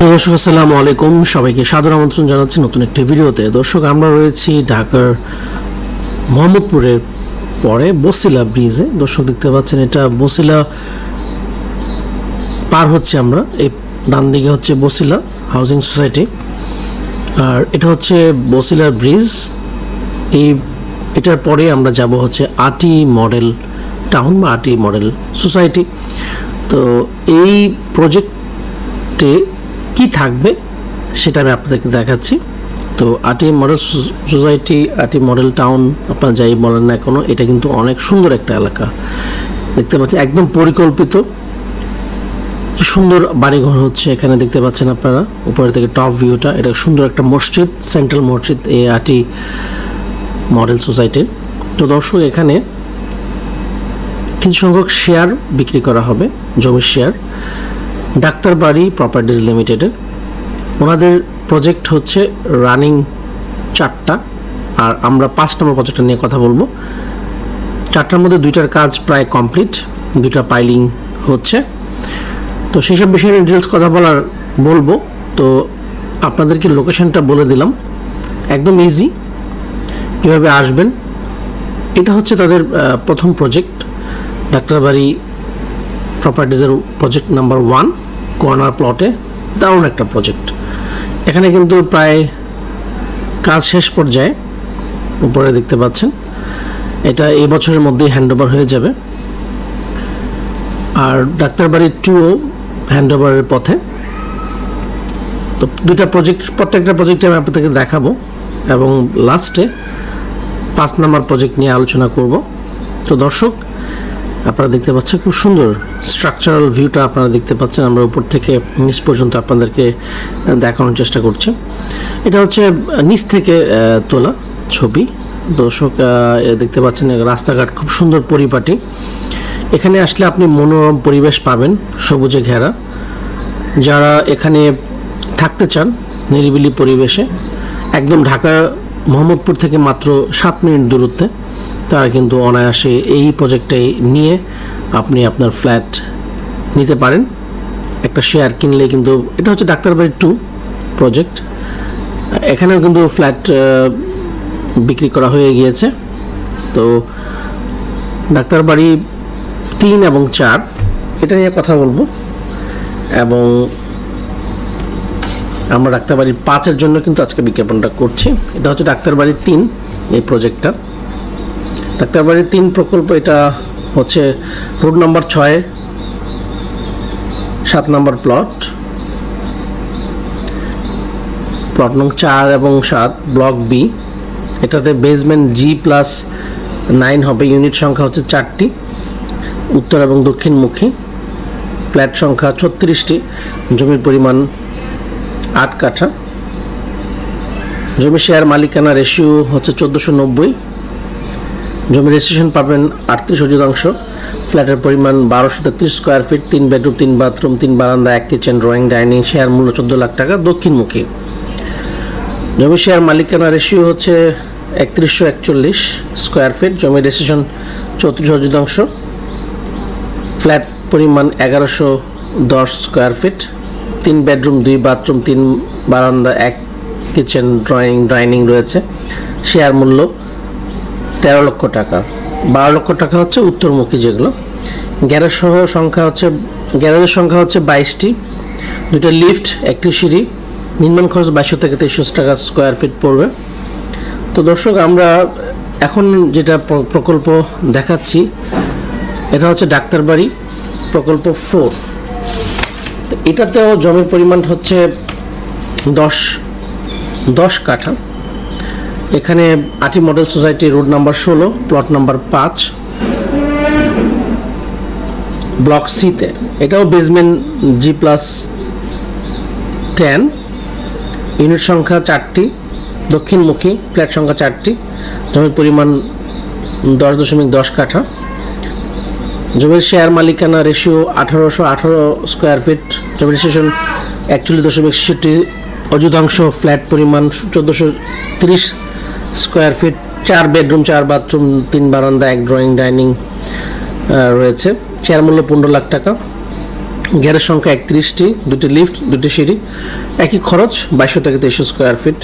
দর্শক, আসসালামু আলাইকুম। সবাইকে সাদর আমন্ত্রণ জানাচ্ছি নতুন একটি ভিডিওতে। দর্শক, আমরা রয়েছি ঢাকার মোহাম্মদপুরের পরে বসিলা ব্রিজে। দর্শক, দেখতে পাচ্ছেন, এটা বসিলা পার হচ্ছে আমরা। এই ডান দিকে হচ্ছে বসিলা হাউজিং সোসাইটি। আর এটা হচ্ছে বসিলা ব্রিজ। এই এটার পরে আমরা যাব হচ্ছে আটি মডেল টাউন বা আটি মডেল সোসাইটি। তো এই প্রজেক্টে কি থাকবে সেটা আমি আপনাদেরকে দেখাচ্ছি। তো Ati model society Ati model town, আপনার যাই বলেন না এখনও এটা কিন্তু অনেক সুন্দর একটা এলাকা। দেখতে পাচ্ছেন, একদম পরিকল্পিত। কি সুন্দর বাড়িঘর হচ্ছে এখানে, দেখতে পাচ্ছেন আপনারা। উপরে থেকে টপ ভিউটা এটা সুন্দর একটা মসজিদ সেন্ট্রাল মসজিদ এ আটি মডেল সোসাইটির। তো দর্শক, এখানে কিছু সংখ্যক শেয়ার বিক্রি করা হবে, জমির শেয়ার ডাক্তার বাড়ি প্রপার্টিজ লিমিটেডের ওনাদের প্রজেক্ট হচ্ছে রানিং চারটা, আর আমরা পাঁচ নম্বর প্রজেক্টটা নিয়ে কথা বলব। চারটার মধ্যে দুইটার কাজ প্রায় কমপ্লিট দুইটা পাইলিং হচ্ছে। তো সেই সব বিষয়ে ডিটেলস কথা বলার বলব। তো আপনাদেরকে লোকেশনটা বলে দিলাম। একদম ইজি কীভাবে আসবেন? এটা হচ্ছে তাদের প্রথম প্রজেক্ট ডাক্তারবাড়ি প্রপার্টিজের প্রজেক্ট নাম্বার ওয়ান কর্নার প্লটে দারুণ একটা প্রজেক্ট এখানে কিন্তু প্রায় কাজ শেষ পর্যায়ে উপরে দেখতে পাচ্ছেন, এটা এই বছরের মধ্যেই হ্যান্ডওভার হয়ে যাবে। আর ডাক্তারবাড়ি টুও হ্যান্ডওভারের পথে। তো দুইটা প্রজেক্ট প্রত্যেকটা প্রজেক্টে আমি আপনাদেরকে দেখাবো এবং লাস্টে পাঁচ নাম্বার প্রজেক্ট নিয়ে আলোচনা করব। তো দর্শক আপনারা দেখতে পাচ্ছেন খুব সুন্দর স্ট্রাকচারাল ভিউটা আপনারা দেখতে পাচ্ছেন। আমরা উপর থেকে নিচ পর্যন্ত আপনাদেরকে দেখানোর চেষ্টা করছি। এটা হচ্ছে নিচ থেকে তোলা ছবি। দর্শক দেখতে পাচ্ছেন, রাস্তাঘাট খুব সুন্দর পরিপাটি। এখানে আসলে আপনি মনোরম পরিবেশ পাবেন, সবুজে ঘেরা। যারা এখানে থাকতে চান নিরিবিলি পরিবেশে, একদম ঢাকা মোহাম্মদপুর থেকে মাত্র সাত মিনিট দূরত্বে। তারা কিন্তু অনায়াসে এই প্রজেক্টটাই নিয়ে আপনি আপনার ফ্ল্যাট নিতে পারেন। একটা শেয়ার কিনলে কিন্তু, এটা হচ্ছে ডাক্তারবাড়ি টু প্রজেক্ট এখানেও কিন্তু ফ্ল্যাট বিক্রি করা হয়ে গিয়েছে। তো ডাক্তারবাড়ি তিন এবং চার, এটা নিয়ে কথা বলব। এবং আমরা ডাক্তারবাড়ির পাঁচের জন্য কিন্তু আজকে বিজ্ঞাপনটা করছি। এটা হচ্ছে ডাক্তারবাড়ির তিন, এই প্রজেক্টটা ডাক্তারবাড়ির তিন প্রকল্প, এটা হচ্ছে রোড নাম্বার ছয়, সাত নম্বর প্লট। প্লট নং চার এবং সাত, ব্লক বি এটাতে বেসমেন্ট জি প্লাস নাইন হবে ইউনিট সংখ্যা হচ্ছে চারটি, উত্তর এবং দক্ষিণমুখী। ফ্ল্যাট সংখ্যা ছত্রিশটি, জমির পরিমাণ আট কাঠা। জমি শেয়ার মালিকানা রেশিও হচ্ছে চোদ্দোশো নব্বই। জমি রেজিস্ট্রেশন পাবেন আটত্রিশ শতাংশ ফ্ল্যাটের পরিমাণ বারোশো তেত্রিশ স্কোয়ার ফিট তিন বেডরুম তিন বাথরুম তিন বারান্দা, এক কিচেন ড্রয়িং ডাইনিং শেয়ার মূল্য চোদ্দ লাখ টাকা দক্ষিণমুখী। জমি শেয়ার মালিকানা রেশিও হচ্ছে একত্রিশশো একচল্লিশ স্কোয়ার ফিট জমি রেজিস্ট্রেশন চৌত্রিশ শতাংশ ফ্ল্যাট পরিমাণ এগারোশো দশ স্কোয়ার ফিট তিন বেডরুম দুই বাথরুম তিন বারান্দা, এক কিচেন ড্রয়িং ডাইনিং রয়েছে। শেয়ার মূল্য তেরো লক্ষ টাকা। বারো লক্ষ টাকা হচ্ছে উত্তরমুখী যেগুলো। গ্যারেজ সহ সংখ্যা হচ্ছে, গ্যারেজের সংখ্যা হচ্ছে বাইশটি। দুটো লিফট, একটি সিঁড়ি। নির্মাণ খরচ বাইশশো থেকে তেইশশো টাকা স্কোয়ার ফিট পড়বে। তো দর্শক, আমরা এখন যেটা প্রকল্প দেখাচ্ছি, এটা হচ্ছে ডাক্তারবাড়ি প্রকল্প ফোর এটাতেও জমির পরিমাণ হচ্ছে দশ দশ কাঠা। এখানে Ati model society road number ষোলো, প্লট নাম্বার পাঁচ, ব্লক সিতে। এটাও basement G plus ten, unit সংখ্যা চারটি, দক্ষিণমুখী ফ্ল্যাট সংখ্যা চারটি, জমির পরিমাণ দশ দশমিক দশ কাঠা। জমির শেয়ার মালিকানা রেশিও আঠারোশো আঠারো স্কোয়ার ফিট জমির রেজিস্ট্রেশন একচল্লিশ দশমিক ছেষট্টি অযুধাংশ ফ্ল্যাট পরিমাণ চোদ্দোশো তিরিশ স্কোয়ার ফিট চার বেডরুম চার বাথরুম তিন বারান্দা, এক ড্রয়িং ডাইনিং রয়েছে। শেয়ার মূল্য পনেরো লাখ টাকা। গ্যারের সংখ্যা একত্রিশটি, দুটি লিফট দুটি সিঁড়ি। একই খরচ, বাইশশো থেকে তেইশশো স্কোয়ার ফিট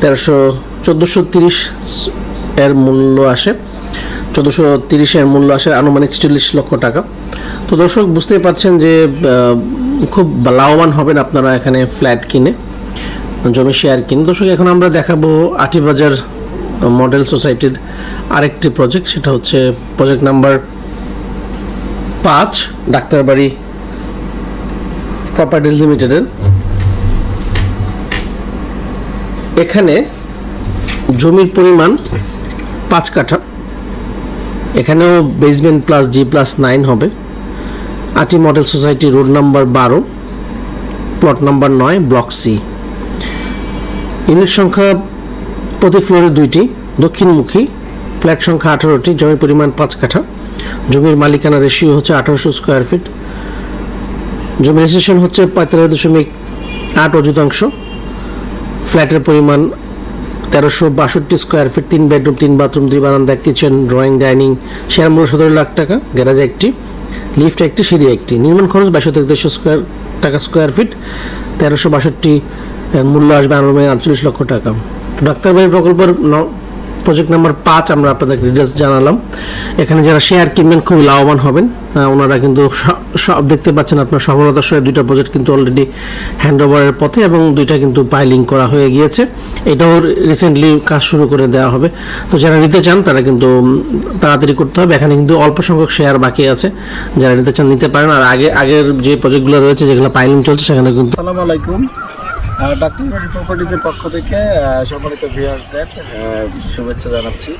তেরোশো, চোদ্দোশো তিরিশ এর মূল্য আসে। চোদ্দোশো তিরিশের মূল্য আসে আনুমানিক ছেচল্লিশ লক্ষ টাকা। তো দর্শক, বুঝতেই পারছেন যে খুব লাভবান হবেন আপনারা এখানে ফ্ল্যাট কিনে, জমি শেয়ার কিনে। দর্শক, এখন আমরা দেখাবো আটিবাজার মডেল সোসাইটির আরেকটি প্রজেক্ট, সেটা হচ্ছে প্রজেক্ট নাম্বার পাঁচ, ডাক্তারবাড়ি প্রপার্টিজ লিমিটেডের। এখানে জমির পরিমাণ পাঁচ কাঠা। এখানেও basement plus G plus nine হবে। Ati model society road number বারো প্লট নাম্বার নয় ব্লক সি ইউনিট সংখ্যা প্রতি ফ্লোরে দুইটি, দক্ষিণমুখী, ফ্ল্যাট সংখ্যা আঠারোটি, জমির পরিমাণ পাঁচ কাঠা। জমির মালিকানা রেশিও হচ্ছে আঠারোশো স্কোয়ার ফিট জমি রেজিস্ট্রেশন হচ্ছে পঁয়তাল্লিশ দশমিক আট অযুতাংশ ফ্ল্যাটের পরিমাণ তেরোশো বাষট্টি স্কোয়ার ফিট তিন বেডরুম তিন বাথরুম দুই বারান্দা কিচেন ড্রয়িং ডাইনিং শেয়ার মূল্য সতেরো লাখ টাকা গ্যারাজ একটি লিফট একটি, সিঁড়ি একটি। নির্মাণ খরচ বাইশশো দেড়শো স্কোয়ার টাকা স্কোয়ার ফিট তেরোশো বাষট্টি মূল্য আসবে আনুমানিক আটচল্লিশ লক্ষ টাকা। ডাক্তারবাড়ি প্রকল্পের প্রজেক্ট নাম্বার পাঁচ আমরা আপনাদের ডিটেলস জানালাম। এখানে যারা শেয়ার কিনবেন খুব লাভবান হবেন। ওনারা কিন্তু সব দেখতে পাচ্ছেন আপনার সফলতার সঙ্গে দুইটা প্রজেক্ট কিন্তু অলরেডি হ্যান্ড ওভারের পথে এবং দুইটা কিন্তু পাইলিং করা হয়ে গিয়েছে। এটাও রিসেন্টলি কাজ শুরু করে দেওয়া হবে। তো যারা নিতে চান, তারা কিন্তু তাড়াতাড়ি করতে হবে। এখানে কিন্তু অল্প সংখ্যক শেয়ার বাকি আছে। যারা নিতে চান, নিতে পারেন। আর আগে আগের যে প্রজেক্টগুলো রয়েছে, যেগুলো পাইলিং চলছে, সেখানে কিন্তু আসসালামু আলাইকুম। আহ, ডাক্তারবাড়ি প্রপার্টিজের পক্ষ থেকে সম্মানিত ভিউয়ার্সদের শুভেচ্ছা জানাচ্ছি।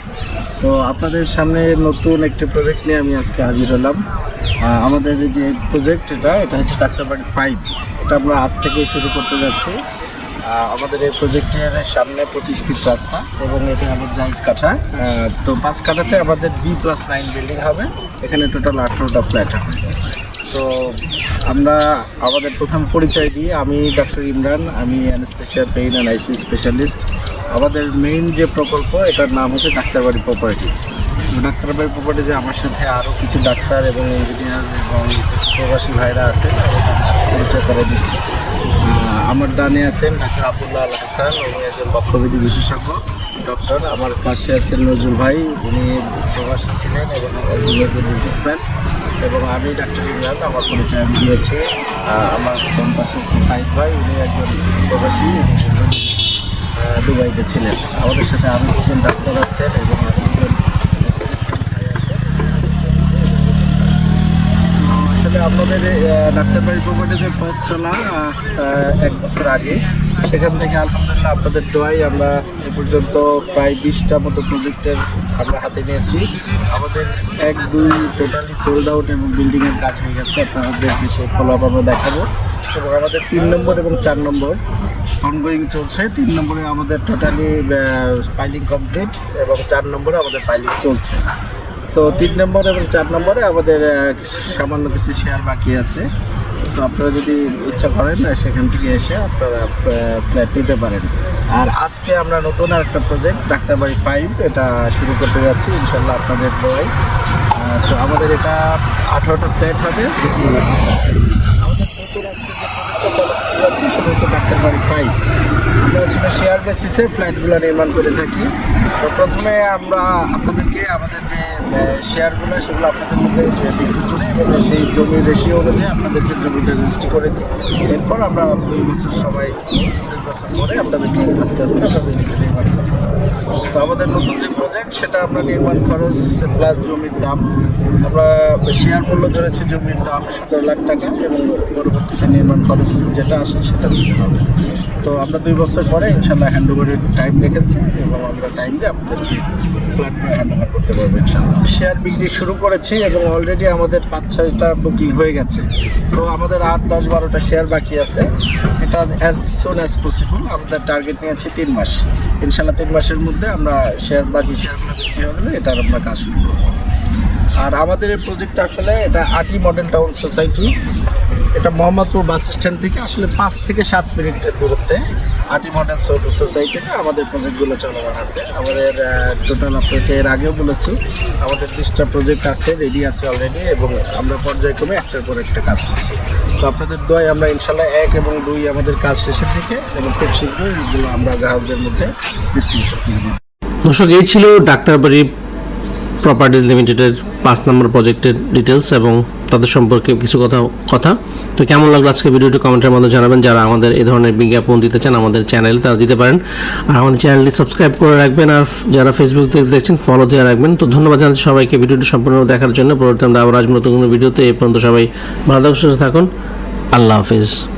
তো আপনাদের সামনে নতুন একটি প্রজেক্ট নিয়ে আমি আজকে হাজির হলাম। আমাদের যে প্রজেক্ট এটা এটা হচ্ছে ডাক্তারবাড়ি ফাইভ এটা আমরা আজ থেকে শুরু করতে যাচ্ছি। আমাদের এই প্রজেক্টের সামনে পঁচিশ ফিট রাস্তা এবং এটা আমাদের জাইন্স কাঠা। তো পাঁচ কাঠাতে আমাদের জি প্লাস নাইন বিল্ডিং হবে। এখানে টোটাল আঠেরোটা ফ্ল্যাট হবে। তো আমরা আমাদের প্রথম পরিচয় দিই আমি ডক্টর ইমরান, আমি anaesthesia pain and IC specialist আমাদের মেইন যে প্রকল্প, এটার নাম হচ্ছে ডাক্তারবাড়ি প্রপার্টিজ তো ডাক্তারবাড়ি প্রপার্টিজে আমার সাথে আরও কিছু ডাক্তার এবং ইঞ্জিনিয়ার এবং প্রবাসী ভাইরা আছে পরিচয় করে দিচ্ছে। আমার ডানে আছেন ডাক্তার আবদুল্লাহ আল হাসান, উনি একজন বক্ষবিধি বিশেষজ্ঞ। ডক্টর, আমার পাশে আছেন নজরুল ভাই, উনি প্রবাসী ছিলেন এবং বিজনেসম্যান এবং আমি ডাক্তার ইমরান আমার পরিচয় আমি দিয়েছি। আমার বাম পাশে সাইদ ভাই উনি একজন প্রবাসী দুবাইতে ছিলেন। আমাদের সাথে আরও দুজন ডাক্তার আছেন এবং আসলে আপনাদের এই, আহ, ডাক্তারবাড়ি প্রপার্টিতে পথ চলা এক বছর আগে সেখান থেকে আলহামদুলিল্লাহ আপনাদের দোয়াই আমরা এ পর্যন্ত প্রায় বিশটা মতো প্রজেক্টের আমরা হাতে নিয়েছি। আমাদের এক, দুই টোটালি সোল্ড আউট এবং বিল্ডিংয়ের কাজ হয়ে গেছে। আপনাদেরকে সেই ফলো আপ আমরা দেখাবো। এবং আমাদের তিন নম্বর এবং চার নম্বর অনগোয়িং চলছে। তিন নম্বরে আমাদের টোটালি পাইলিং কমপ্লিট এবং চার নম্বরে আমাদের পাইলিং চলছে। তো তিন নম্বর এবং চার নম্বরে আমাদের সামান্য কিছু শেয়ার বাকি আছে। তো আপনারা যদি ইচ্ছা করেন, সেখান থেকে এসে আপনারা ফ্ল্যাট নিতে পারেন। আর আজকে আমরা নতুন আর একটা প্রজেক্ট ডাক্তারবাড়ি ফাইভ এটা শুরু করতে যাচ্ছি ইনশাল্লাহ আপনাদের দোয়াই তো আমাদের এটা আঠারোটা ফ্ল্যাট হবে। আমাদের নতুন সেটা হচ্ছে ডাক্তারবাড়ি ফাইভ আমরা হচ্ছে শেয়ার বেসিসে ফ্ল্যাটগুলো নির্মাণ করে থাকি। তো প্রথমে আমরা আপনাদেরকে আমাদের যে শেয়ারগুলো সেগুলো আপনাদের মধ্যে বিক্রি করে এবং সেই জমির রেশিও অনুযায়ী আপনাদেরকে জমিটা রেজিস্ট্রি করে দিই। এরপর আমরা দুই বছর সময় বছর পরে আস্তে আস্তে আপনাদের তো আমাদের নতুন যে প্রজেক্ট সেটা আপনার নির্মাণ খরচ প্লাস জমির দাম। আমরা শেয়ার মূল্য ধরেছি জমির দাম সতেরো লাখ টাকা এবং পরবর্তীতে নির্মাণ খরচ যেটা আসে সেটা দিতে হবে। তো আমরা দুই বছর পরে ইনশাল্লাহ হ্যান্ড ওভারের টাইম রেখেছি এবং আমরা টাইম টাইমে আপনাদেরকে শেয়ার বিক্রি শুরু করেছি এবং অলরেডি আমাদের পাঁচ ছয়টা বুকিং হয়ে গেছে। তো আমাদের আট, দশ, বারোটা শেয়ার বাকি আছে। এটা অ্যাজ সুন অ্যাজ পসিবল আমাদের টার্গেট নিয়েছি তিন মাস। ইনশাল্লাহ তিন মাসের মধ্যে আমরা শেয়ার বাকি শেয়ারগুলো বিক্রি হবে এটার আমরা কাজ শুরু করব। আর আমাদের এই প্রজেক্টটা আসলে এটা আটি মডেল টাউন সোসাইটি এটা মোহাম্মদপুর বাস স্ট্যান্ড থেকে আসলে পাঁচ থেকে সাত মিনিটের দূরত্বে। আটি মডেল সোসাইটিতে আমাদের প্রজেক্টগুলো চলমান আছে। আমাদের টোটাল আপনাকে এর আগেও বলেছি, আমাদের বিশটা প্রজেক্ট আছে রেডি আছে অলরেডি এবং আমরা পর্যায়ক্রমে একটার পর একটা কাজ করছি। তো আপনাদের দোয়ায় আমরা ইনশাল্লাহ এক এবং দুই আমাদের কাজ শেষের দিকে এবং খুব শীঘ্রই এগুলো আমরা গ্রাহকদের মধ্যে ডিস্ট্রিবিউশন করে দিই দর্শক, এই ছিল ডাক্তারবাড়ি প্রপার্টিজ লিমিটেডের পাঁচ নম্বর প্রজেক্টের ডিটেলস এবং তাদের সম্পর্কে কিছু কথা কথা। তো কেমন লাগল আজকে ভিডিওটি কমেন্টের মধ্যে জানাবেন। যারা আমাদের এই ধরনের বিজ্ঞাপন দিতে চান, আমাদের চ্যানেলে তারা দিতে পারেন। আর আমাদের চ্যানেলটি সাবস্ক্রাইব করে রাখবেন। আর যারা ফেসবুক থেকে দেখছেন ফলো দিয়ে রাখবেন। তো ধন্যবাদ জানাচ্ছি সবাইকে ভিডিওটি সম্পূর্ণ দেখার জন্য। পরবর্তী আমরা আবার আজ নতুন কোনো ভিডিওতে। এ পর্যন্ত সবাই ভালো সুস্থ থাকুন। আল্লাহ হাফিজ।